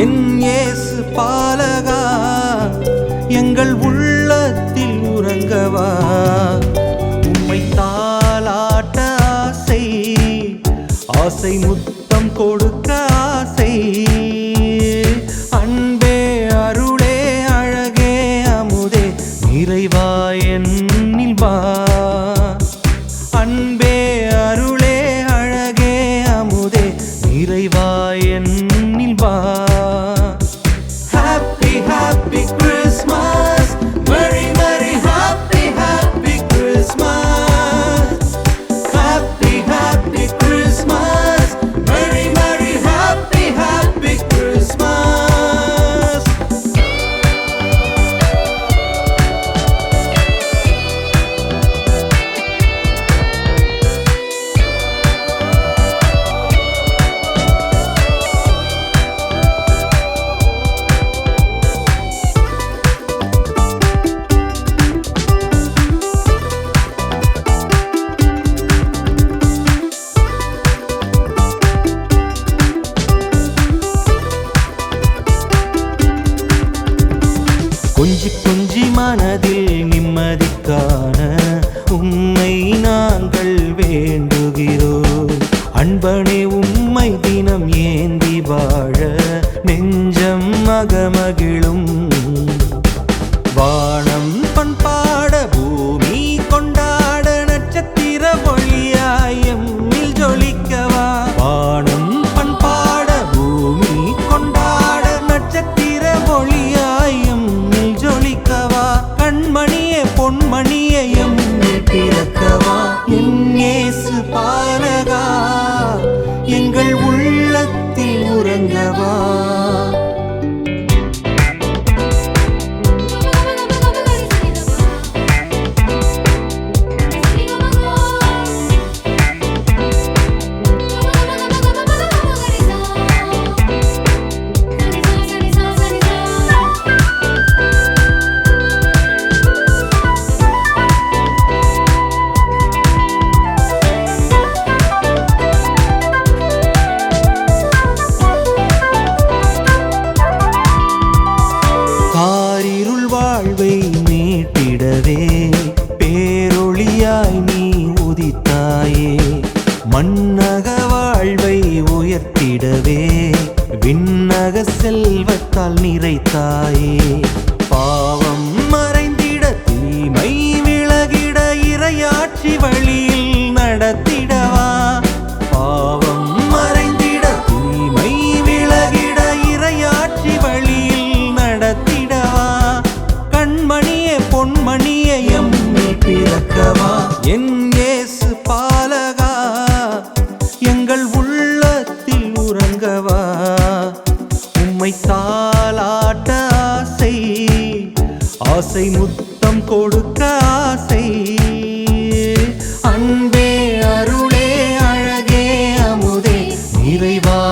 என் இயேசு பாலகா எங்கள் உள்ளத்தில் உறங்கவா? உம்மை தாளாட்ட ஆசை ஆசை முத்தம் கொடுக்க ஆசை. அன்பே அருளே அழகே அமுதே நிறைவா என்னில் வா. அன்பே கொஞ்சி கொஞ்சி மனதில் நிம்மதிக்கான உம்மை நாங்கள் வேண்டுகிறோம். அன்பனே உம்மை தினம் ஏந்தி வாழ நெஞ்சம் மகமகிழும் மண்ணக வாழ்வை உயர்த்திடவே விண்ணக செல்வத்தால் நிறைத்தாயே. பாவம் ஆசை முத்தம் கொடுக்க ஆசை. அன்பே அருளே அழகே அமுதே நிறைவா